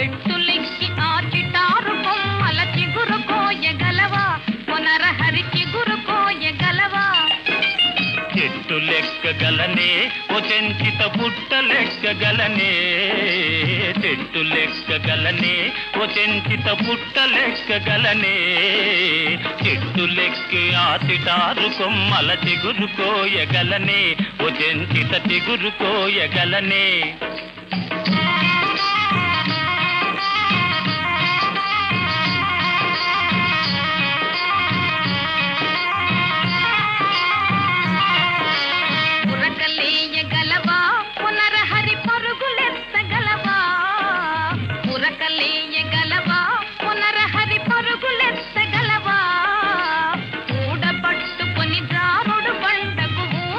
చెట్టులెక్కి ఆ చిటారు బొమ్మల చిగురు కోయగలవా? పునరహరి చిగురు కోయగలవా? చెట్టు లెక్కగలనే ఓ చెంచిత పుట్ట లెక్కగలనే చెట్టు లెక్కగలనే ఓ చెంచిత పుట్ట లెక్కగలనే చెట్టు లెక్కి ఆతిటారు కొమ్మల చిగురు కోయగలనే ఓ చెంచిత చిగురు కోయగలనే.